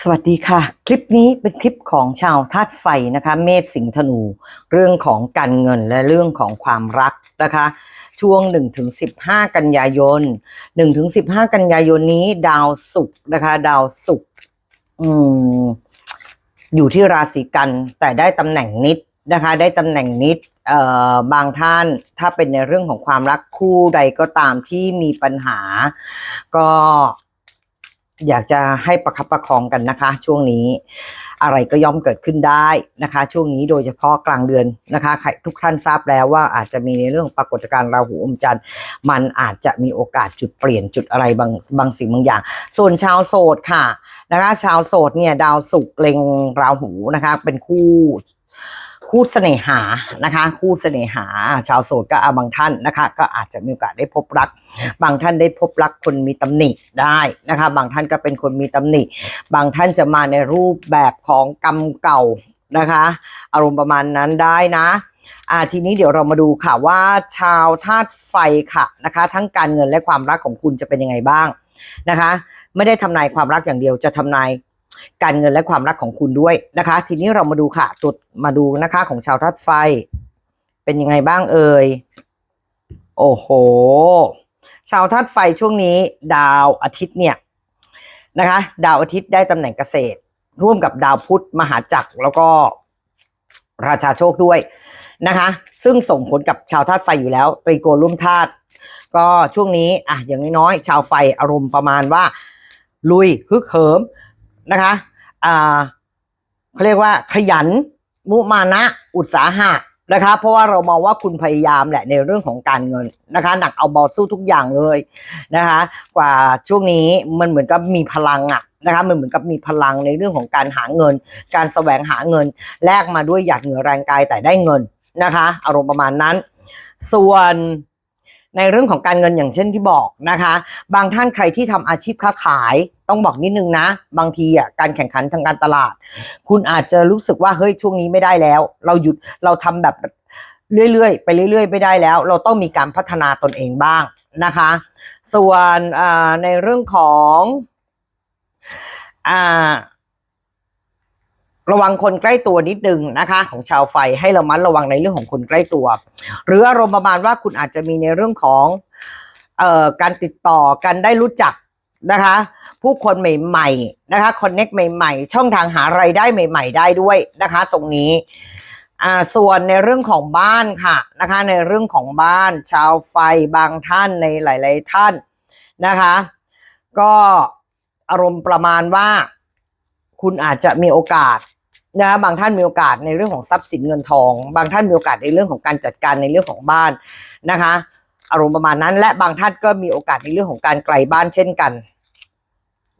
สวัสดีค่ะ คลิปนี้เป็นคลิปของชาวธาตุไฟนะคะ เมษสิงห์ธนู เรื่องของการเงินและเรื่องของความรักนะคะ ช่วง 1-15 กันยายน 1-15 กันยายนนี้ดาวศุกร์นะคะ ดาวศุกร์อืมอยู่ที่ราศีกันแต่ได้ตำแหน่งนิดนะคะ ได้ตำแหน่งนิดเอ่อบางท่านถ้าเป็นในเรื่องของความรักคู่ใดก็ตามที่มีปัญหา ก็ อยากจะให้ประคับประคองกันนะคะ ช่วงนี้อะไรก็ย่อมเกิดขึ้นได้นะคะ ช่วงนี้โดยเฉพาะกลางเดือนนะคะใครทุกท่านทราบแล้วว่าอาจจะมีในเรื่องปรากฏการณ์ราหูอมจันทร์มันอาจจะมีโอกาสจุดเปลี่ยนจุดอะไรบางบางสิ่งบางอย่าง ส่วนชาวโสดค่ะนะคะ ชาวโสดเนี่ยดาวศุกร์เล็งราหูนะคะ เป็นคู่ คู่เสน่หานะคะ คู่เสน่หา ชาวโสดก็บางท่านนะคะ ก็อาจจะมีโอกาสได้พบรัก บางท่านได้พบรักคนมีตำหนิได้นะคะ บางท่านก็เป็นคนมีตำหนิ บางท่านจะมาในรูปแบบของกรรมเก่านะคะ อารมณ์ประมาณนั้นได้นะอ่าทีนี้เดี๋ยวเรามาดูค่ะว่าชาวธาตุไฟค่ะนะคะ ทั้งการเงินและความรักของคุณจะเป็นยังไงบ้างนะคะ ไม่ได้ทำนายความรักอย่างเดียวจะทำนาย การเงินและความรักของคุณด้วยนะคะ ทีนี้เรามาดูค่ะตัวมาดูนะคะ ของชาวธาตุไฟ เป็นยังไงบ้างเอ่ยโอ้โห ชาวธาตุไฟช่วงนี้ ดาวอาทิตย์เนี่ยนะคะ ดาวอาทิตย์ได้ตำแหน่งเกษตร ร่วมกับดาวพุธมหาจักรแล้วก็ราชาโชคด้วยนะคะ ซึ่งส่งผลกับชาวธาตุไฟอยู่แล้วตรีโกณร่วมธาตุก็ช่วงนี้อะอย่างน้อยๆชาวไฟอารมณ์ประมาณว่า ลุยฮึกเหิม นะคะเขาเรียกว่าขยันมุมานะอุตสาหะนะคะ เพราะว่าเรามองว่าคุณพยายามแหละในเรื่องของการเงินนะคะ หนักเอาบอลสู้ทุกอย่างเลยนะคะ กว่าช่วงนี้มันเหมือนกับมีพลังอะนะคะมันเหมือนกับมีพลังในเรื่องของการหาเงิน การแสวงหาเงิน แลกมาด้วยหยาดเหงื่อแรงกายแต่ได้เงินนะคะ อารมณ์ประมาณนั้น ส่วน ในเรื่องของการเงินอย่างเช่นที่บอกนะคะ บางท่านใครที่ทำอาชีพค้าขายต้องบอกนิดนึงนะ บางทีอะการแข่งขันทางการตลาด คุณอาจจะรู้สึกว่าเฮ้ยช่วงนี้ไม่ได้แล้ว เราหยุดเราทำแบบเรื่อยๆไปเรื่อยๆไม่ได้แล้ว เราต้องมีการพัฒนาตนเองบ้างนะคะ ส่วนในเรื่องของอ่า ระวังคนใกล้ตัวนิดนึงนะคะ ของชาวไฟให้ระมัดระวังในเรื่องของคนใกล้ตัว หรืออารมณ์ประมาณว่าคุณอาจจะมีในเรื่องของเอ่อการติดต่อกันได้รู้จักนะคะ ผู้คนใหม่ๆนะคะคอนเน็กใหม่ๆ ช่องทางหาไรายได้ใหม่ ๆ ได้ด้วยนะคะ ตรงนี้อ่าส่วนในเรื่องของบ้านค่ะนะคะ ในเรื่องของบ้าน ชาวไฟบางท่านในหลาย ๆท่านนะคะ ก็อารมณ์ประมาณว่า คุณอาจจะมีโอกาสนะบางท่านมีโอกาสในเรื่องของทรัพย์สินเงินทอง บางท่านมีโอกาสในเรื่องของการจัดการในเรื่องของบ้านนะคะ อารมณ์ประมาณนั้น และบางท่านก็มีโอกาสในเรื่องของการไกลบ้านเช่นกัน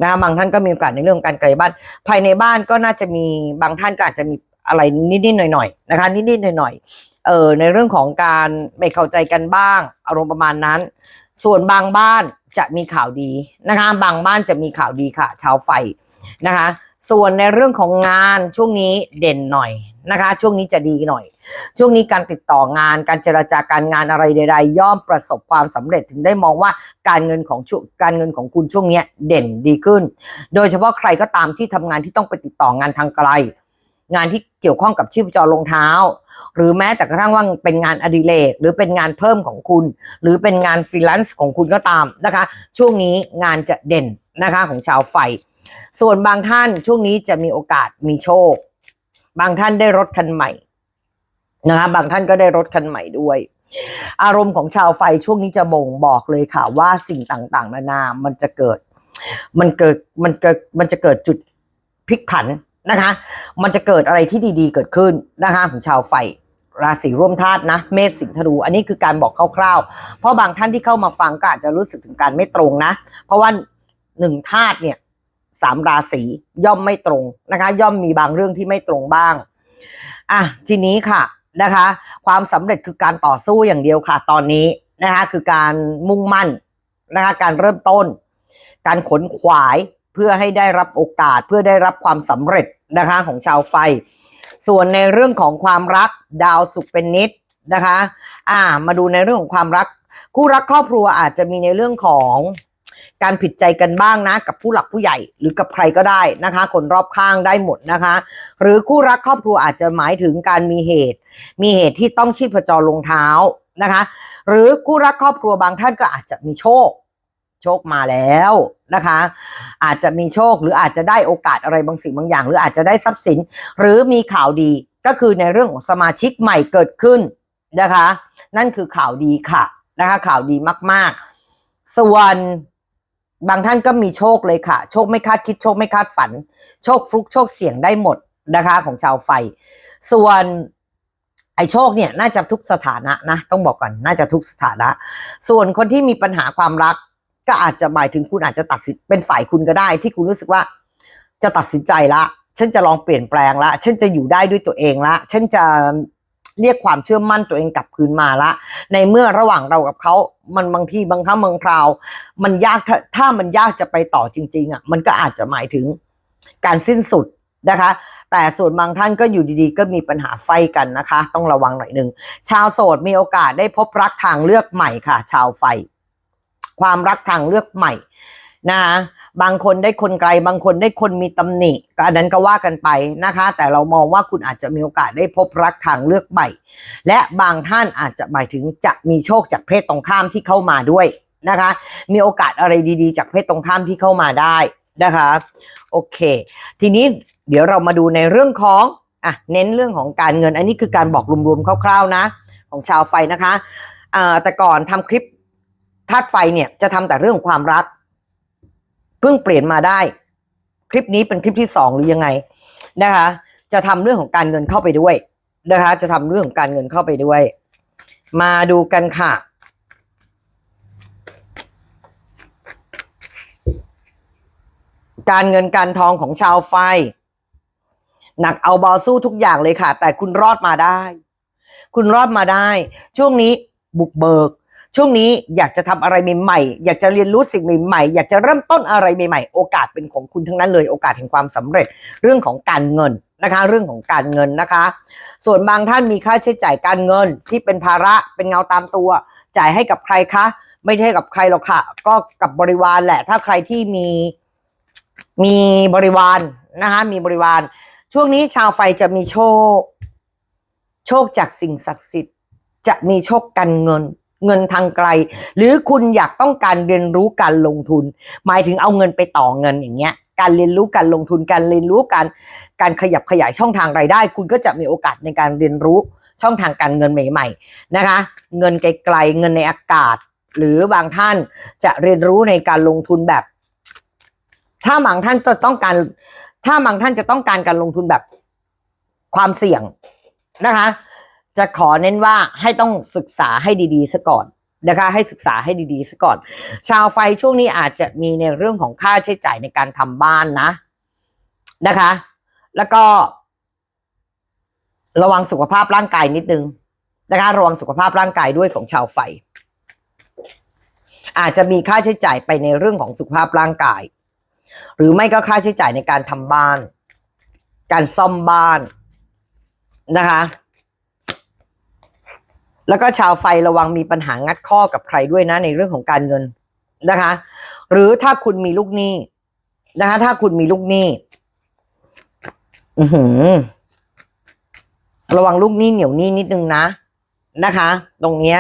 นะคะบางท่านก็มีโอกาสในเรื่องของการไกลบ้าน ภายในบ้านก็น่าจะมีบางท่านก็อาจจะมีอะไรนิดๆหน่อยๆนะคะ นิดๆหน่อยๆเออในเรื่องของการไม่เข้าใจกันบ้าง อารมณ์ประมาณนั้น ส่วนบางบ้านจะมีข่าวดีนะคะ บางบ้านจะมีข่าวดีค่ะ ชาวไฟนะคะ ส่วนในเรื่องของงานช่วงนี้เด่นหน่อยนะคะ ช่วงนี้จะดีหน่อย ช่วงนี้การติดต่องานการเจรจาการงานอะไรใดๆ ย่อมประสบความสำเร็จถึงได้มองว่าการเงินของช่วงการเงินของคุณช่วงนี้เด่นดีขึ้น โดยเฉพาะใครก็ตามที่ทำงานที่ต้องไปติดต่องานทางไกล งานที่เกี่ยวข้องกับชีพจรรองเท้า หรือแม้แต่กระทั่งว่าเป็นงานอดิเรกหรือเป็นงานเพิ่มของคุณ หรือเป็นงานฟรีแลนซ์ของคุณก็ตามนะคะ ช่วงนี้งานจะเด่นนะคะของชาวไฟ ส่วนบางท่านช่วงนี้จะมีโอกาสมีโชค บางท่านได้รถคันใหม่นะคะบางท่านก็ได้รถคันใหม่ด้วย อารมณ์ของชาวไฟช่วงนี้จะบ่งบอกเลยค่ะว่าสิ่งต่างๆ นานา มันจะเกิด มันเกิด มันเกิด มันจะเกิดจุดพลิกผันนะคะ มันจะเกิดอะไรที่ดีๆ เกิดขึ้นนะคะของชาวไฟราศีร่วมธาตุนะ เมษสิงห์ธนูอันนี้คือการบอกคร่าวๆ เพราะบางท่านที่เข้ามาฟังก็อาจจะรู้สึกถึงการไม่ตรงนะ เพราะว่าหนึ่งธาตุเนี่ย สามราศีย่อมไม่ตรงนะคะ ย่อมมีบางเรื่องที่ไม่ตรงบ้างอะทีนี้ค่ะนะคะ ความสำเร็จคือการต่อสู้อย่างเดียวค่ะ ตอนนี้นะคะคือการมุ่งมั่นนะคะการเริ่มต้น การขนขวายเพื่อให้ได้รับโอกาสเพื่อได้รับความสำเร็จนะคะของชาวไฟ ส่วนในเรื่องของความรักดาวสุขเป็นนิดนะคะ อ่า มาดูในเรื่องของความรัก คู่รักครอบครัวอาจจะมีในเรื่องของ การผิดใจกันบ้างนะ กับผู้หลักผู้ใหญ่หรือกับใครก็ได้นะคะ คนรอบข้างได้หมดนะคะ หรือคู่รักครอบครัวอาจจะหมายถึงการมีเหตุ มีเหตุที่ต้องชีพจรลงเท้านะคะ หรือคู่รักครอบครัวบางท่านก็อาจจะมีโชค โชคมาแล้วนะคะ อาจจะมีโชคหรืออาจจะได้โอกาสอะไรบางสิ่งบางอย่าง หรืออาจจะได้ทรัพย์สิน หรือมีข่าวดีก็คือในเรื่องของสมาชิกใหม่เกิดขึ้นนะคะ นั่นคือข่าวดีค่ะนะคะข่าวดีมาก ๆ ส่วน บางท่านก็มีโชคเลยค่ะ โชคไม่คาดคิดโชคไม่คาดฝัน โชคฟลุกโชคเสี่ยงได้หมดนะคะ ของชาวไฟ ส่วนไอ้โชคเนี่ยน่าจะทุกสถานะนะ ต้องบอกก่อนน่าจะทุกสถานะ ส่วนคนที่มีปัญหาความรัก ก็อาจจะหมายถึงคุณอาจจะตัดสินเป็นฝ่ายคุณก็ได้ ที่คุณรู้สึกว่า จะตัดสินใจละฉันจะลองเปลี่ยนแปลงละฉันจะอยู่ได้ด้วยตัวเองละฉันจะ เรียกความเชื่อมั่นตัวเองกลับคืนมาละ ในเมื่อระหว่างเรากับเขา มันบางทีบางครั้งบางคราว มันยากถ้ามันยากจะไปต่อจริง ๆอะมันก็อาจจะหมายถึงการสิ้นสุดนะคะ แต่ส่วนบางท่านก็อยู่ดีๆ ก็มีปัญหาไฟกันนะคะ ต้องระวังหน่อยหนึ่งชาวโสดมีโอกาสได้พบรักทางเลือกใหม่ค่ะ ชาวไฟ ความรักทางเลือกใหม่ นะคะบางคนได้คนไกล บางคนได้คนมีตำหนิก็อันนั้นก็ว่ากันไปนะคะ แต่เรามองว่าคุณอาจจะมีโอกาสได้พบรักทางเลือกใหม่ และบางท่านอาจจะหมายถึงจะมีโชคจากเพศตรงข้ามที่เข้ามาด้วยนะคะ มีโอกาสอะไรดีๆ จากเพศตรงข้ามที่เข้ามาได้นะคะโอเค ทีนี้เดี๋ยวเรามาดูในเรื่องของอะเน้นเรื่องของการเงิน อันนี้คือการบอกรวมๆคร่าวๆนะ ของชาวไฟนะคะอ่าแต่ก่อนทำคลิปธาตุไฟเนี่ยจะทำแต่เรื่องความรัก เพิ่งเปลี่ยนมาได้ คลิปนี้เป็นคลิปที่สองหรือยังไงนะคะ จะทำเรื่องของการเงินเข้าไปด้วยนะคะ จะทำเรื่องของการเงินเข้าไปด้วย มาดูกันค่ะการเงินการทองของชาวไฟ หนักเอาเบาสู้ทุกอย่างเลยค่ะ แต่คุณรอดมาได้ คุณรอดมาได้ ช่วงนี้บุกเบิก ช่วงนี้อยากจะทำอะไรใหม่ๆ อยากจะเรียนรู้สิ่งใหม่ๆ อยากจะเริ่มต้นอะไรใหม่ๆ โอกาสเป็นของคุณทั้งนั้นเลย โอกาสแห่งความสำเร็จเรื่องของการเงินนะคะ เรื่องของการเงินนะคะ ส่วนบางท่านมีค่าใช้จ่ายการเงินที่เป็นภาระเป็นเงาตามตัว จ่ายให้กับใครคะ ไม่ใช่กับใครหรอกค่ะ ก็กับบริวารแหละ ถ้าใครที่มีมีบริวารนะคะมีบริวาร ช่วงนี้ชาวไฟจะมีโชค โชคจากสิ่งศักดิ์สิทธิ์ จะมีโชคการเงิน เงินทางไกล หรือคุณอยากต้องการเรียนรู้การลงทุน หมายถึงเอาเงินไปต่อเงินอย่างเงี้ย การเรียนรู้การลงทุนการเรียนรู้การการขยับขยายช่องทางรายได้ คุณก็จะมีโอกาสในการเรียนรู้ช่องทางการเงินใหม่ ๆ นะคะ เงินไกลๆเงินในอากาศ หรือบางท่านจะเรียนรู้ในการลงทุนแบบ ถ้าบางท่านจะต้องการ ถ้าบางท่านจะต้องการการลงทุนแบบความเสี่ยงนะคะ จะขอเน้นว่าให้ต้องศึกษาให้ดีๆซะก่อนนะคะให้ศึกษาให้ดีๆซะก่อน ชาวไฟช่วงนี้อาจจะมีในเรื่องของค่าใช้จ่ายในการทำบ้านนะนะคะ แล้วก็ ระวังสุขภาพร่างกายนิดนึงนะคะระวังสุขภาพร่างกายด้วยของชาวไฟ อาจจะมีค่าใช้จ่ายไปในเรื่องของสุขภาพร่างกาย หรือไม่ก็ค่าใช้จ่ายในการทำบ้าน การซ่อมบ้านนะคะ แล้วก็ชาวไฟระวังมีปัญหางัดข้อกับใครด้วยนะในเรื่องของการเงินนะคะ หรือถ้าคุณมีลูกหนี้นะคะ ถ้าคุณมีลูกหนี้ อือหือ ระวังลูกหนี้เหนียวหนี้นิดนึงนะนะคะ ตรงเนี้ย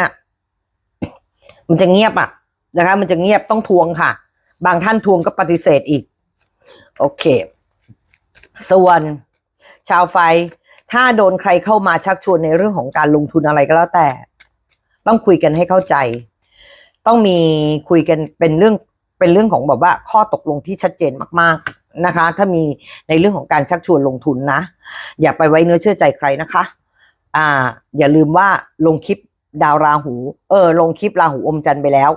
มันจะเงียบอะ นะคะ มันจะเงียบต้องทวงค่ะ บางท่านทวงก็ปฏิเสธอีก โอเค ส่วน ชาวไฟ ถ้าโดนใครเข้ามาชักชวนในเรื่องของการลงทุนอะไรก็แล้วแต่ ต้องคุยกันให้เข้าใจ ต้องมีคุยกันเป็นเรื่องเป็นเรื่องของแบบว่าข้อตกลงที่ชัดเจนมากๆนะคะ ถ้ามีในเรื่องของการชักชวนลงทุนนะ อย่าไปไว้เนื้อเชื่อใจใครนะคะ อ่า อย่าลืมว่าลงคลิปดาวราหู เออ ลงคลิปราหูอมจันทร์ไปแล้ว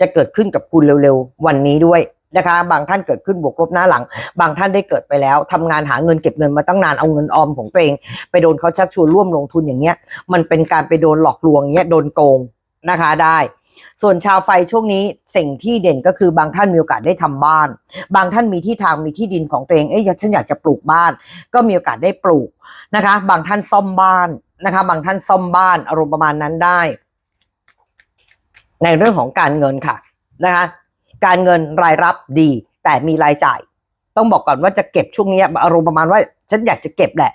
จะเกิดขึ้นกับคุณเร็วๆ วันนี้ด้วย นะคะ บางท่านเกิดขึ้นบวกลบหน้าหลัง บางท่านได้เกิดไปแล้วทำงานหาเงินเก็บเงินมาตั้งนานเอาเงินออมของตัวเอง ไปโดนเขาชักชวนร่วมลงทุนอย่างเงี้ย มันเป็นการไปโดนหลอกลวงเงี้ยโดนโกงนะคะได้ส่วนชาวไฟช่วงนี้สิ่งที่เด่นก็คือบางท่านมีโอกาสได้ทำบ้าน บางท่านมีที่ทางมีที่ดินของตัวเองเอ้ยฉันอยากจะปลูกบ้าน ก็มีโอกาสได้ปลูกนะคะ บางท่านซ่อมบ้านนะคะ บางท่านซ่อมบ้านอารมณ์ประมาณนั้นได้ ในเรื่องของการเงินค่ะนะคะ การเงินรายรับดี แต่มีรายจ่าย ต้องบอกก่อนว่าจะเก็บช่วงนี้อารมณ์ประมาณว่าฉันอยากจะเก็บแหละ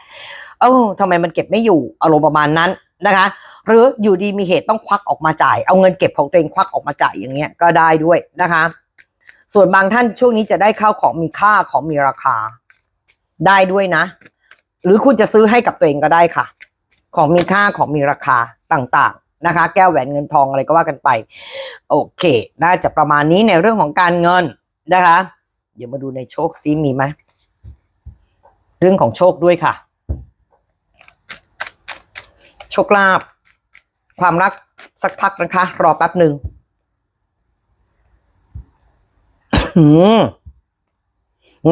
เออทำไมมันเก็บไม่อยู่อารมณ์ประมาณนั้นนะคะ หรืออยู่ดีมีเหตุต้องควักออกมาจ่าย เอาเงินเก็บของตัวเองควักออกมาจ่ายอย่างเงี้ยก็ได้ด้วยนะคะ ส่วนบางท่านช่วงนี้จะได้ข้าวของมีค่าของมีราคาได้ด้วยนะ หรือคุณจะซื้อให้กับตัวเองก็ได้ค่ะ ของมีค่าของมีราคาต่างๆ นะคะ แก้วแหวนเงินทองอะไรก็ว่ากันไป โอเค น่าจะประมาณนี้ในเรื่องของการเงินนะคะ เดี๋ยวมาดูในโชคซิมีไหมเรื่องของโชคด้วยค่ะ โชคลาภความรักสักพักนะคะ รอแป๊บหนึ่ง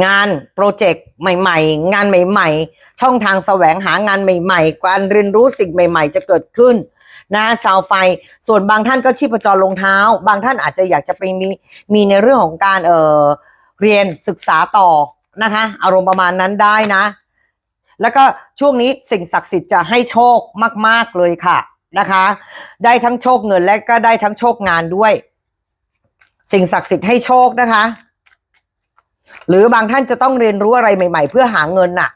งานโปรเจกต์ใหม่ ๆ งานใหม่ ๆ ช่องทางแสวงหางานใหม่ ๆ การเรียนรู้สิ่งใหม่ ๆ จะเกิดขึ้น นะชาวไฟส่วนบางท่านก็ชีพจรลงเท้า บางท่านอาจจะอยากจะไปมีมีในเรื่องของการเออเรียนศึกษาต่อนะคะ อารมณ์ประมาณนั้นได้นะ แล้วก็ช่วงนี้สิ่งศักดิ์สิทธิ์จะให้โชคมาก ๆ เลยค่ะนะคะ ได้ทั้งโชคเงินและก็ได้ทั้งโชคงานด้วย สิ่งศักดิ์สิทธิ์ให้โชคนะคะ หรือบางท่านจะต้องเรียนรู้อะไรใหม่ ๆ เพื่อหาเงินน่ะ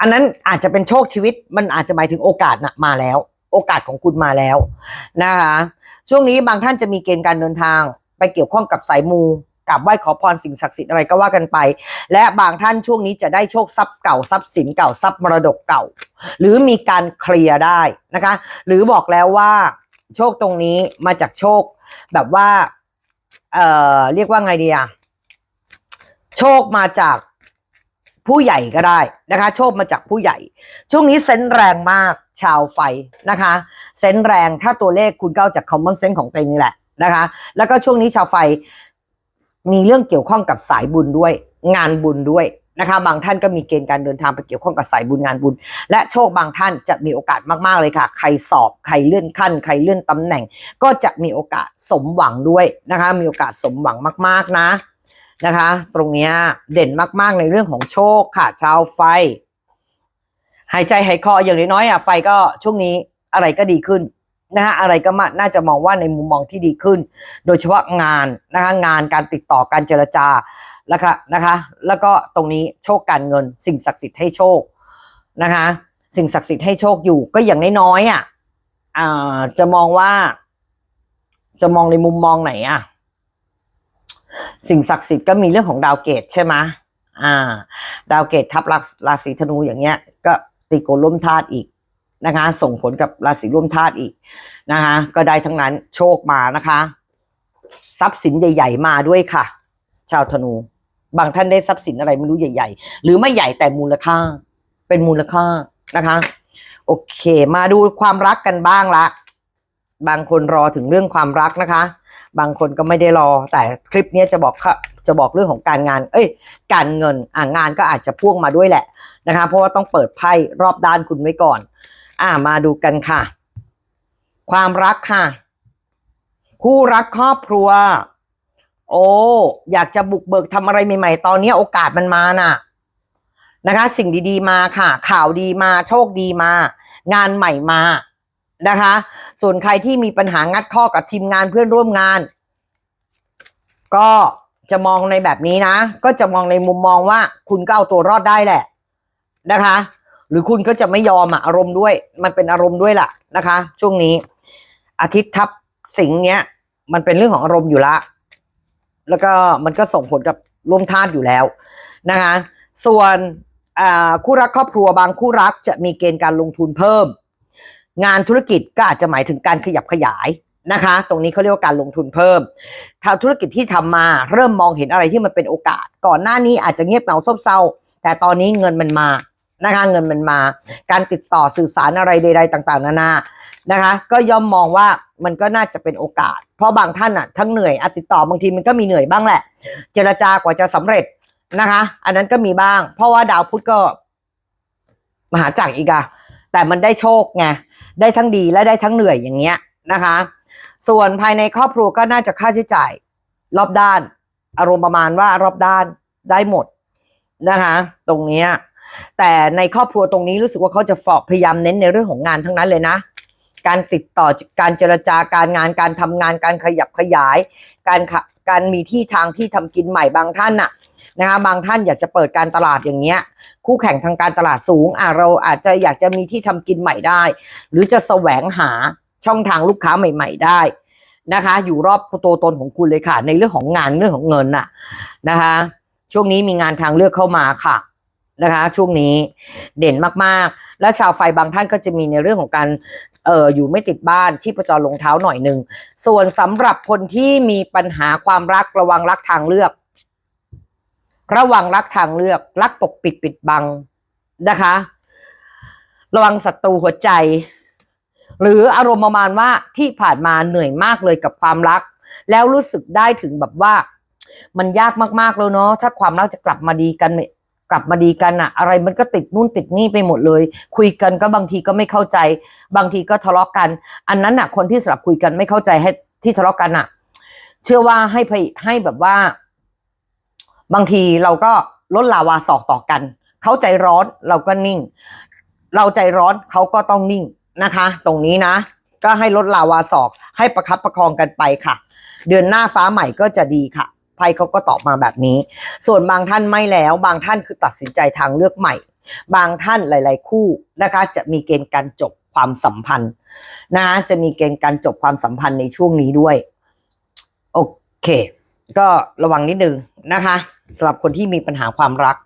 อันนั้นอาจจะเป็นโชคชีวิต มันอาจจะหมายถึงโอกาสน่ะมาแล้ว โอกาสของคุณมาแล้วนะคะช่วงนี้บางท่านจะมีเกณฑ์การเดินทาง ไปเกี่ยวข้องกับสายมูกับไหว้ขอพรสิ่งศักดิ์สิทธิ์อะไรก็ว่ากันไป และบางท่านช่วงนี้จะได้โชคทรัพย์เก่าทรัพย์สินเก่าทรัพย์มรดกเก่า หรือมีการเคลียร์ได้นะคะ หรือบอกแล้วว่าโชคตรงนี้มาจากโชค แบบว่าเอ่อเรียกว่าไงดีอะโชคมาจาก ผู้ใหญ่ก็ได้นะคะ โชคมาจากผู้ใหญ่ ช่วงนี้เซนแรงมากชาวไฟนะคะ เซนแรงถ้าตัวเลขคุณก็เอาจาก common sense ของตัวเองนี่แหละนะคะ แล้วก็ช่วงนี้ชาวไฟมีเรื่องเกี่ยวข้องกับสายบุญด้วย งานบุญด้วยนะคะ บางท่านก็มีเกณฑ์การเดินทางไปเกี่ยวข้องกับสายบุญงานบุญ และโชคบางท่านจะมีโอกาสมากๆเลยค่ะ ใครสอบใครเลื่อนขั้น ใครเลื่อนตำแหน่ง ก็จะมีโอกาสสมหวังด้วยนะคะ มีโอกาสสมหวังมาก ๆนะ นะคะ ตรงเนี้ยเด่นมากๆในเรื่องของโชคค่ะ ชาวไฟ หายใจหายคออย่างน้อยๆอะไฟก็ช่วงนี้อะไรก็ดีขึ้นนะคะอะไรก็มาน่าจะมองว่าในมุมมองที่ดีขึ้น โดยเฉพาะงานนะคะงานการติดต่อการเจรจาแล้วก็นะคะ แล้วก็ตรงนี้โชคการเงิน สิ่งศักดิ์สิทธิ์ให้โชคนะคะ สิ่งศักดิ์สิทธิ์ให้โชคอยู่ก็อย่างน้อยๆอะอ่าจะมองว่า จะมองในมุมมองไหนอะ สิ่งศักดิ์สิทธิ์ก็มีเรื่องของดาวเกตใช่ไหมอ่า ดาวเกตทับราศีธนูอย่างเงี้ย ก็ตีโกนร่มธาตุอีกนะคะ ส่งผลกับราศีร่วมธาตุอีกนะคะ ก็ได้ทั้งนั้นโชคมานะคะ ทรัพย์สินใหญ่ ๆ มาด้วยค่ะ ชาวธนู บางท่านได้ทรัพย์สินอะไรไม่รู้ใหญ่ ๆ หรือไม่ใหญ่แต่มูลค่า เป็นมูลค่านะคะ โอเค มาดูความรักกันบ้างละ บางคนรอถึงเรื่องความรักนะคะ บางคนก็ไม่ได้รอ แต่คลิปนี้จะบอกค่ะจะบอกเรื่องของการงาน เอ้ย การเงินอ่างานก็อาจจะพ่วงมาด้วยแหละนะคะ เพราะว่าต้องเปิดไพ่รอบด้านคุณไว้ก่อน อ่ามาดูกันค่ะ ความรักค่ะ คู่รักครอบครัว โอ้อยากจะบุกเบิกทำอะไรใหม่ ๆ ตอนนี้โอกาสมันมาน่ะนะคะ สิ่งดีๆมาค่ะ ข่าวดีมา โชคดีมา งานใหม่มา นะคะ ส่วนใครที่มีปัญหางัดข้อกับทีมงานเพื่อนร่วมงาน ก็จะมองในแบบนี้นะ ก็จะมองในมุมมองว่า คุณก็เอาตัวรอดได้แหละนะคะ หรือคุณก็จะไม่ยอมอารมณ์ด้วย มันเป็นอารมณ์ด้วยล่ะนะคะ ช่วงนี้ อาทิตย์ทับสิงเนี้ย มันเป็นเรื่องของอารมณ์อยู่ละ แล้วก็มันก็ส่งผลกับร่วมธาตุอยู่แล้วนะคะ ส่วนคู่รักครอบครัวบางคู่รักจะมีเกณฑ์การลงทุนเพิ่ม งานธุรกิจก็อาจจะหมายถึงการขยับขยายนะคะ ตรงนี้เขาเรียกว่าการลงทุนเพิ่มทางธุรกิจที่ทำมาเริ่มมองเห็นอะไรที่มันเป็นโอกาส ก่อนหน้านี้อาจจะเงียบเหงาซบเซาแต่ตอนนี้เงินมันมานะคะเงินมันมา การติดต่อสื่อสารอะไรใด ๆ ต่าง ๆ นานานะคะ ก็ย่อมมองว่ามันก็น่าจะเป็นโอกาส เพราะบางท่านอะทั้งเหนื่อยอติดต่อบางทีมันก็มีเหนื่อยบ้างแหละ เจรจากว่าจะสำเร็จนะคะ อันนั้นก็มีบ้าง เพราะว่าดาวพุธก็ มหาจักรอีกอะแต่มันได้โชคไง ได้ทั้งดีและได้ทั้งเหนื่อยอย่างเงี้ยนะคะ ส่วนภายในครอบครัวก็น่าจะค่าใช้จ่ายรอบด้าน อารมณ์ประมาณว่ารอบด้านได้หมดนะคะ ตรงเนี้ยแต่ในครอบครัวตรงนี้รู้สึกว่าเขาจะฟอกพยายามเน้นในเรื่องของงานทั้งนั้นเลยนะ การติดต่อการเจรจาการงานการทำงานการขยับขยาย การการมีที่ทางที่ทำกินใหม่บางท่านน่ะ นะคะบางท่านอยากจะเปิดการตลาดอย่างเงี้ยคู่แข่งทางการตลาดสูงอะเราอาจจะอยากจะมีที่ทำกินใหม่ได้ หรือจะแสวงหาช่องทางลูกค้าใหม่ ๆ ได้นะคะ อยู่รอบตัวตนของคุณเลยค่ะ ในเรื่องของงานเรื่องของเงินน่ะนะคะ ช่วงนี้มีงานทางเลือกเข้ามาค่ะนะคะ ช่วงนี้เด่นมากๆ และชาวไฟบางท่านก็จะมีในเรื่องของการเอออยู่ไม่ติดบ้านที่ประจรลงเท้าหน่อยหนึ่งส่วนสำหรับคนที่มีปัญหาความรักระวังรักทางเลือก ระวังรักทางเลือก รักปกปิดปิดบังนะคะ ระวังศัตรูหัวใจ หรืออารมณ์ประมาณว่าที่ผ่านมาเหนื่อยมากเลยกับความรัก แล้วรู้สึกได้ถึงแบบว่า มันยากมากๆแล้วเนาะถ้าความรักจะกลับมาดีกันกลับมาดีกันอะอะไรมันก็ติดนู่นติดนี่ไปหมดเลย คุยกันก็บางทีก็ไม่เข้าใจ บางทีก็ทะเลาะกัน อันนั้นอะคนที่สลับคุยกันไม่เข้าใจให้ที่ทะเลาะกันอะเชื่อว่าให้ให้แบบว่า บางทีเราก็ลดลาวาสอกต่อกัน เขาใจร้อนเราก็นิ่ง เราใจร้อนเขาก็ต้องนิ่งนะคะ ตรงนี้นะ ก็ให้ลดลาวาศอกให้ประคับประคองกันไปค่ะ เดือนหน้าฟ้าใหม่ก็จะดีค่ะไพ่เขาก็ตอบมาแบบนี้ ส่วนบางท่านไม่แล้ว บางท่านคือตัดสินใจทางเลือกใหม่ บางท่านหลาย ๆ คู่นะคะ จะมีเกณฑ์การจบความสัมพันธ์นะจะมีเกณฑ์การจบความสัมพันธ์ในช่วงนี้ด้วย โอเค ก็ระวังนิดนึงนะคะ สำหรับคนที่มีปัญหาความรัก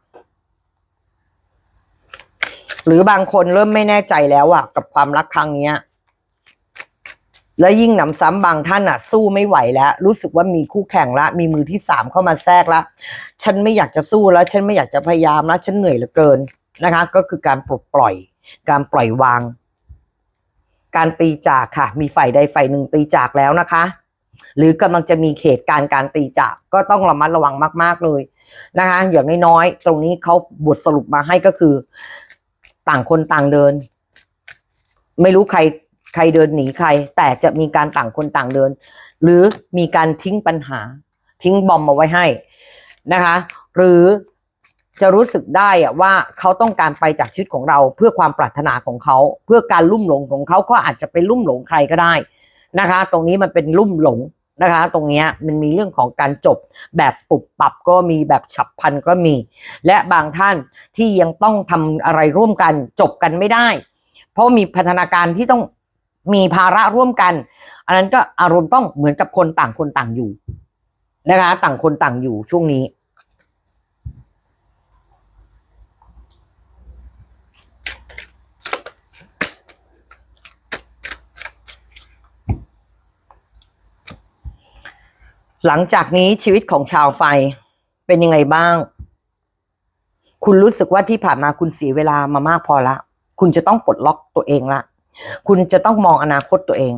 หรือบางคนเริ่มไม่แน่ใจแล้วอะกับความรักครั้งเนี้ย และยิ่งหนำซ้ำบางท่านอะสู้ไม่ไหวแล้ว รู้สึกว่ามีคู่แข่งละ มีมือที่สามเข้ามาแทรกละฉันไม่อยากจะสู้แล้ว ฉันไม่อยากจะพยายามแล้วฉันเหนื่อยเหลือเกินนะคะ ก็คือการปลดปล่อย การปล่อยวาง การตีจากค่ะ มีฝ่ายใดฝ่ายหนึ่งตีจากแล้วนะคะ หรือกำลังจะมีเหตุการณ์การตีจากก็ต้องระมัดระวังมาก ๆเลยนะคะ อย่างน้อยๆตรงนี้เขาบทสรุปมาให้ก็คือ ต่างคนต่างเดิน ไม่รู้ใครใครเดินหนีใคร แต่จะมีการต่างคนต่างเดิน หรือมีการทิ้งปัญหา ทิ้งบอมมาไว้ให้นะคะ หรือจะรู้สึกได้อะว่าเขาต้องการไปจากชีวิตของเราเพื่อความปรารถนาของเขา เพื่อการลุ่มหลงของเขาก็อาจจะไปลุ่มหลงใครก็ได้นะคะ ตรงนี้มันเป็นลุ่มหลง นะคะ ตรงนี้มันมีเรื่องของการจบแบบปุบปับก็มีแบบฉับพลันก็มี และบางท่านที่ยังต้องทำอะไรร่วมกันจบกันไม่ได้ เพราะมีพัฒนาการที่ต้องมีภาระร่วมกัน อันนั้นก็อารมณ์ต้องเหมือนกับคนต่างคนต่างอยู่นะคะ ต่างคนต่างอยู่ช่วงนี้ หลังจากนี้ชีวิตของชาวไฟเป็นยังไงบ้าง คุณรู้สึกว่าที่ผ่านมาคุณเสียเวลามามากพอละ คุณจะต้องปลดล็อกตัวเองละ คุณจะต้องมองอนาคตตัวเอง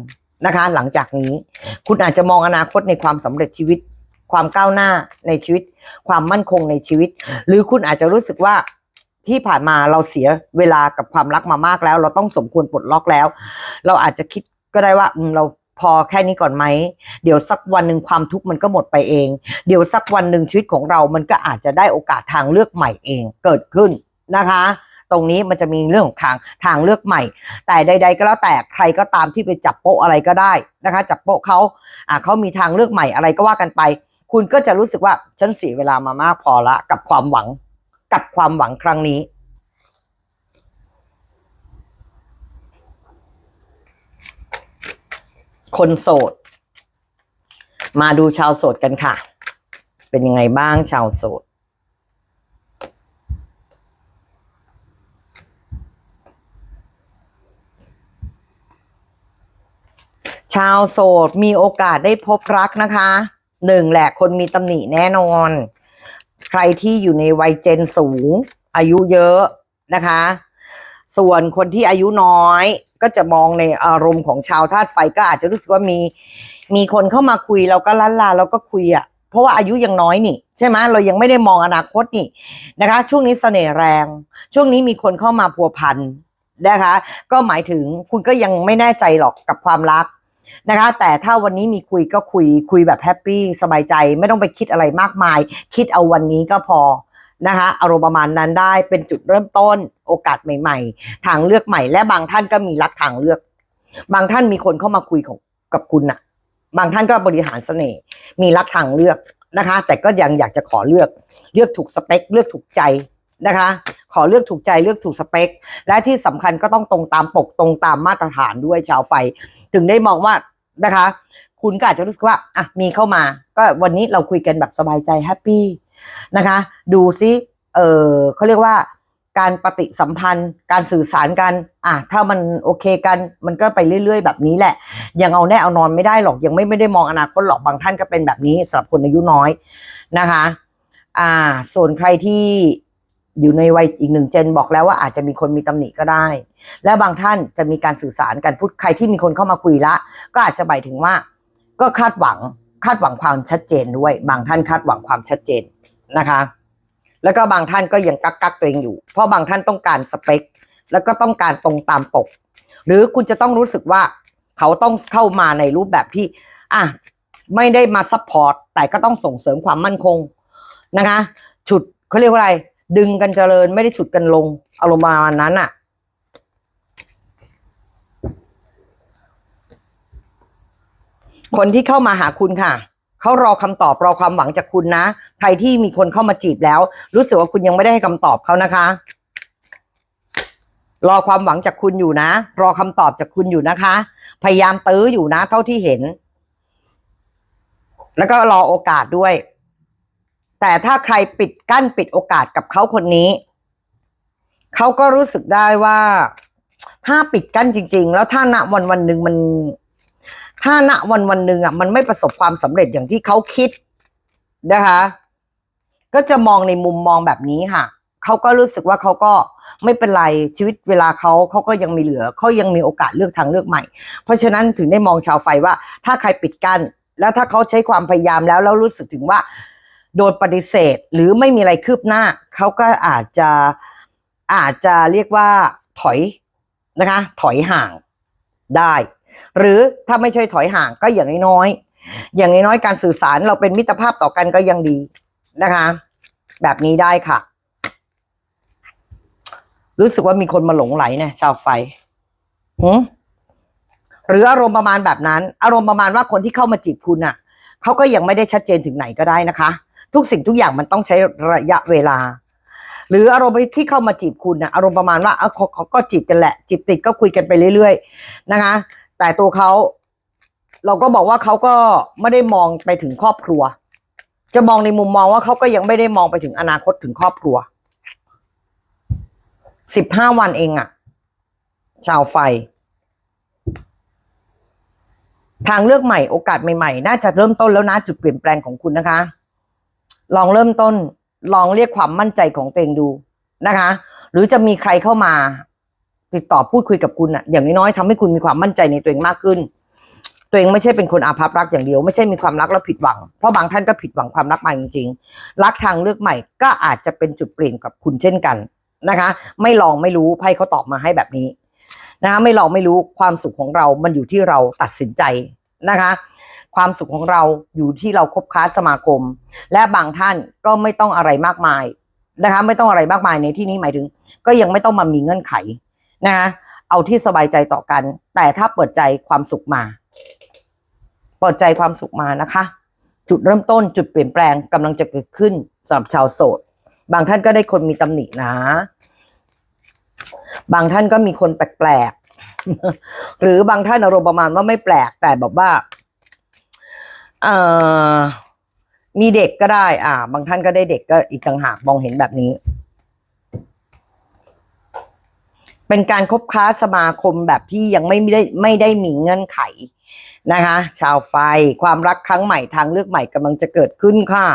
นะคะ หลังจากนี้ คุณอาจจะมองอนาคตในความสำเร็จชีวิต ความก้าวหน้าในชีวิต ความมั่นคงในชีวิต หรือคุณอาจจะรู้สึกว่าที่ผ่านมาเราเสียเวลากับความรักมามากแล้ว เราต้องสมควรปลดล็อกแล้ว เราอาจจะคิดก็ได้ว่าเรา พอแค่นี้ก่อนไหม เดี๋ยวสักวันหนึ่งความทุกข์มันก็หมดไปเอง เดี๋ยวสักวันหนึ่งชีวิตของเรา มันก็อาจจะได้โอกาสทางเลือกใหม่เองเกิดขึ้นนะคะ ตรงนี้มันจะมีเรื่องของทางทางเลือกใหม่ แต่ใด ๆ ก็แล้วแต่ใครก็ตามที่ไปจับโปะอะไรก็ได้นะคะ จับโปะเขาอ่าเขามีทางเลือกใหม่อะไรก็ว่ากันไป คุณก็จะรู้สึกว่าฉันเสียเวลามามากพอละกับความหวัง กับความหวังครั้งนี้ คนโสด มาดูชาวโสดกันค่ะ เป็นยังไงบ้างชาวโสดชาวโสดมีโอกาสได้พบรักนะคะหนึ่งแหละคนมีตำหนิแน่นอน ใครที่อยู่ในวัยเจนสูง อายุเยอะนะคะ ส่วนคนที่อายุน้อย ก็จะมองในอารมณ์ของชาวธาตุไฟก็อาจจะรู้สึกว่ามี มีคนเข้ามาคุยเราก็ลันลาเราก็คุยอะ่ะเพราะว่าอายุยังน้อยนี่ ใช่ไหมเรายังไม่ได้มองอนาคตนี่นะคะ ช่วงนี้เสน่ห์แรง ช่วงนี้มีคนเข้ามาพัวพันนะคะ ก็หมายถึงคุณก็ยังไม่แน่ใจหรอกกับความรักนะคะ แต่ถ้าวันนี้มีคุยก็คุยคุยแบบแฮปปี้สบายใจ ไม่ต้องไปคิดอะไรมากมาย คิดเอาวันนี้ก็พอ นะคะอารมณ์ประมาณนั้นได้เป็นจุดเริ่มต้นโอกาสใหม่ ๆ ทางเลือกใหม่ และบางท่านก็มีรักทางเลือก บางท่านมีคนเข้ามาคุยของกับคุณน่ะบางท่านก็บริหารเสน่ห์มีรักทางเลือกนะคะ แต่ก็ยังอยากจะขอเลือกเลือกถูกสเปค เลือกถูกใจนะคะ ขอเลือกถูกใจเลือกถูกสเปค และที่สำคัญก็ต้องตรงตามปกตรงตามมาตรฐานด้วยชาวไฟ ถึงได้มองว่านะคะ คุณก็อาจจะรู้สึกว่าอะมีเข้ามา ก็วันนี้เราคุยกันแบบสบายใจแฮปปี้ นะคะ ดูซิเออเขาเรียกว่าการปฏิสัมพันธ์ การสื่อสารกันอะถ้ามันโอเคกันมันก็ไปเรื่อยๆ แบบนี้แหละ ยังเอาแน่เอานอนไม่ได้หรอกยังไม่ไม่ได้มองอนาคตหรอกบางท่านก็เป็นแบบนี้สำหรับคนอายุน้อยนะคะ อ่า ส่วนใครที่อยู่ในวัยอีกหนึ่งเจนบอกแล้วว่าอาจจะมีคนมีตำหนิก็ได้ และบางท่านจะมีการสื่อสารกันพูดใครที่มีคนเข้ามาคุยละ ก็อาจจะหมายถึงว่า ก็คาดหวังคาดหวังความชัดเจนด้วย บางท่านคาดหวังความชัดเจน นะคะ แล้วก็บางท่านก็ยังกักกักตัวเองอยู่ เพราะบางท่านต้องการสเปค แล้วก็ต้องการตรงตามปก หรือคุณจะต้องรู้สึกว่าเขาต้องเข้ามาในรูปแบบที่อะไม่ได้มาซัพพอร์ตแต่ก็ต้องส่งเสริมความมั่นคงนะคะ ฉุดเขาเรียกว่าอะไร ดึงกันเจริญไม่ได้ฉุดกันลงอารมณ์ประมาณนั้นอะคนที่เข้ามาหาคุณค่ะ เขารอคำตอบรอความหวังจากคุณนะ ใครที่มีคนเข้ามาจีบแล้ว รู้สึกว่าคุณยังไม่ได้ให้คำตอบเขานะคะ รอความหวังจากคุณอยู่นะ รอคำตอบจากคุณอยู่นะคะ พยายามตื้ออยู่นะ เท่าที่เห็น แล้วก็รอโอกาสด้วย แต่ถ้าใครปิดกั้นปิดโอกาสกับเขาคนนี้เขาก็รู้สึกได้ว่า ถ้าปิดกั้นจริง ๆ แล้วถ้าณวันวันหนึ่งมัน ถ้าณวันวันหนึ่งอะมันไม่ประสบความสำเร็จอย่างที่เขาคิดนะคะ ก็จะมองในมุมมองแบบนี้ค่ะเขาก็รู้สึกว่าเขาก็ไม่เป็นไรชีวิตเวลาเขาเขาก็ยังมีเหลือเขายังมีโอกาสเลือกทางเลือกใหม่ เพราะฉะนั้นถึงได้มองชาวไฟว่า ถ้าใครปิดกั้นแล้วถ้าเขาใช้ความพยายามแล้วแล้วรู้สึกถึงว่า โดนปฏิเสธหรือไม่มีอะไรคืบหน้าเขาก็อาจจะอาจจะเรียกว่าถอยนะคะ ถอยห่างได้ หรือถ้าไม่ใช่ถอยห่างก็อย่างน้อยๆอย่างน้อยๆการสื่อสารเราเป็นมิตรภาพต่อกันก็ยังดีนะคะ แบบนี้ได้ค่ะ รู้สึกว่ามีคนมาหลงไหลเนี่ยชาวไฟหืหรืออารมณ์ประมาณแบบนั้น อารมณ์ประมาณว่าคนที่เข้ามาจีบคุณน่ะเขาก็ยังไม่ได้ชัดเจนถึงไหนก็ได้นะคะ ทุกสิ่งทุกอย่างมันต้องใช้ระยะเวลา หรืออารมณ์ที่เข้ามาจีบคุณนะอารมณ์ประมาณว่าเออเขาเขาก็จีบกันแหละจีบติดก็คุยกันไปเรื่อย ๆ นะคะ แต่ตัวเขาเราก็บอกว่าเขาก็ไม่ได้มองไปถึงครอบครัว จะมองในมุมมองว่าเขาก็ยังไม่ได้มองไปถึงอนาคตถึงครอบครัวสิบห้าวันเองอะชาวไฟ ทางเลือกใหม่โอกาสใหม่ๆ น่าจะเริ่มต้นแล้วนะจุดเปลี่ยนแปลงของคุณนะคะ ลองเริ่มต้น ลองเรียกความมั่นใจของตัวเองดูนะคะ หรือจะมีใครเข้ามา ติดต่อพูดคุยกับคุณอะอย่างน้อยๆทำให้คุณมีความมั่นใจในตัวเองมากขึ้น ตัวเองไม่ใช่เป็นคนอาภัพรักอย่างเดียว ไม่ใช่มีความรักแล้วผิดหวัง เพราะบางท่านก็ผิดหวังความรักมาจริงๆ รักทางเลือกใหม่ก็อาจจะเป็นจุดเปลี่ยนกับคุณเช่นกันนะคะ ไม่ลองไม่รู้ไพ่เขาตอบมาให้แบบนี้นะคะไม่ลองไม่รู้ความสุขของเรา มันอยู่ที่เราตัดสินใจนะคะ ความสุขของเราอยู่ที่เราคบค้าสมาคม และบางท่านก็ไม่ต้องอะไรมากมายนะคะ ไม่ต้องอะไรมากมายในที่นี้หมายถึง ก็ยังไม่ต้องมามีเงื่อนไข นะคะเอาที่สบายใจต่อกัน แต่ถ้าเปิดใจความสุขมา เปิดใจความสุขมานะคะ จุดเริ่มต้นจุดเปลี่ยนแปลงกำลังจะเกิดขึ้นสำหรับชาวโสด บางท่านก็ได้คนมีตำหนินะ บางท่านก็มีคนแปลกๆหรือบางท่านอารมณ์ประมาณว่าไม่แปลกแต่แบบว่าเอ่อมีเด็กก็ได้ อ่า บางท่านก็ได้เด็กก็อีกต่างหากมองเห็นแบบนี้ เป็นการคบค้าสมาคมแบบที่ยังไม่ได้ไม่ได้มีเงื่อนไขนะคะ ชาวไฟความรักครั้งใหม่ทางเลือกใหม่กำลังจะเกิดขึ้นค่ะ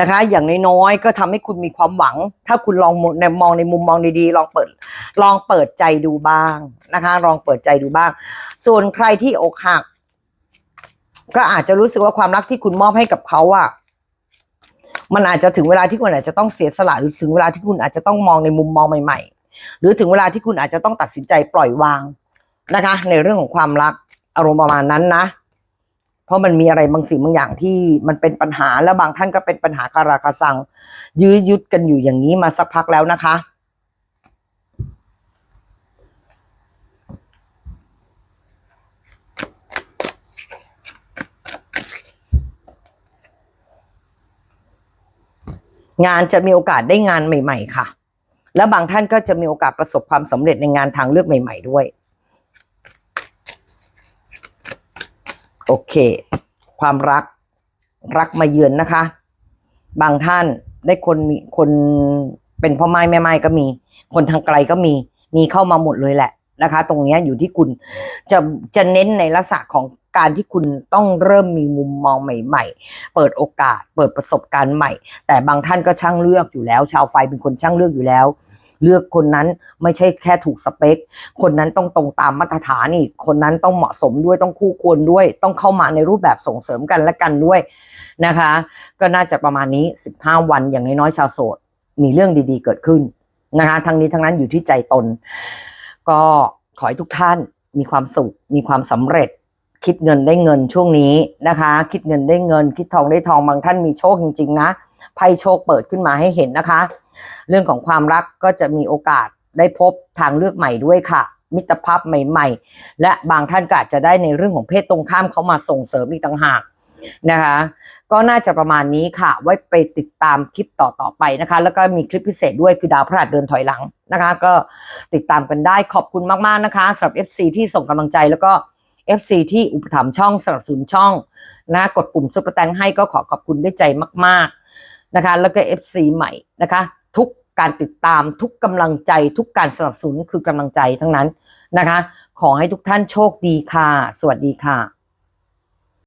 นะคะ อย่างน้อยๆก็ทำให้คุณมีความหวัง ถ้าคุณลองมองในมองในมุมมองดีๆลองเปิด ลองเปิดใจดูบ้างนะคะ ลองเปิดใจดูบ้าง ส่วนใครที่อกหัก ก็อาจจะรู้สึกว่าความรักที่คุณมอบให้กับเขาอะมันอาจจะถึงเวลาที่คุณอาจจะต้องเสียสละหรือถึงเวลาที่คุณอาจจะต้องมองในมุมมองใหม่ ๆ หรือถึงเวลาที่คุณอาจจะต้องตัดสินใจปล่อยวางนะคะ ในเรื่องของความรักอารมณ์ประมาณนั้นนะ เพราะมันมีอะไรบางสิ่งบางอย่างที่มันเป็นปัญหาแล้วบางท่านก็เป็นปัญหาคาราคาซัง ยื้อยุดกันอยู่อย่างนี้มาสักพักแล้วนะคะงานจะมีโอกาสได้งานใหม่ ๆ ค่ะ และบางท่านก็จะมีโอกาสประสบความสำเร็จในงานทางเลือกใหม่ ๆ ด้วย โอเค ความรักรักมาเยือนนะคะ บางท่านได้คนมีคนเป็นพ่อไม้แม่ไม้ก็มี คนทางไกลก็มีมีเข้ามาหมดเลยแหละนะคะ ตรงนี้อยู่ที่คุณจะจะเน้นในลักษณะของการที่คุณต้องเริ่มมีมุมมองใหม่ ๆ เปิดโอกาส เปิดประสบการณ์ใหม่ แต่บางท่านก็ช่างเลือกอยู่แล้ว ชาวไฟเป็นคนช่างเลือกอยู่แล้ว เลือกคนนั้นไม่ใช่แค่ถูกสเปค คนนั้นต้องตรงตามมาตรฐานนี่คนนั้นต้องเหมาะสมด้วยต้องคู่ควรด้วย ต้องเข้ามาในรูปแบบส่งเสริมกันและกันด้วยนะคะ ก็น่าจะประมาณนี้ 15 วันอย่างน้อยๆชาวโสด มีเรื่องดีๆเกิดขึ้นนะคะทั้งนี้ทั้งนั้นอยู่ที่ใจตน ก็ขอให้ทุกท่านมีความสุข มีความสำเร็จ คิดเงินได้เงินช่วงนี้นะคะ คิดเงินได้เงิน คิดทองได้ทองบางท่านมีโชคจริง ๆ นะไพ่โชคเปิดขึ้นมาให้เห็นนะคะ เรื่องของความรักก็จะมีโอกาสได้พบทางเลือกใหม่ด้วยค่ะ มิตรภาพใหม่ ๆ และบางท่านก็อาจจะได้ในเรื่องของเพศตรงข้ามเขามาส่งเสริมอีกต่างหากนะคะ ก็น่าจะประมาณนี้ค่ะ ไว้ไปติดตามคลิปต่อๆไปนะคะ แล้วก็มีคลิปพิเศษด้วยคือดาวพฤหัสเดินถอยหลังนะคะ ก็ติดตามกันได้ขอบคุณมากๆนะคะสำหรับ FC ที่ส่งกำลังใจแล้วก็ FC ที่อุปถัมภ์ช่องสนับสนุนช่องนะกดปุ่มซุปเปอร์แตงให้ก็ขอขอบคุณด้วยใจมาก ๆนะคะ แล้วก็ FC ใหม่นะคะ ทุกการติดตามทุกกำลังใจ ทุกการสนับสนุนคือกำลังใจทั้งนั้นนะคะ ขอให้ทุกท่านโชคดีค่ะ สวัสดีค่ะ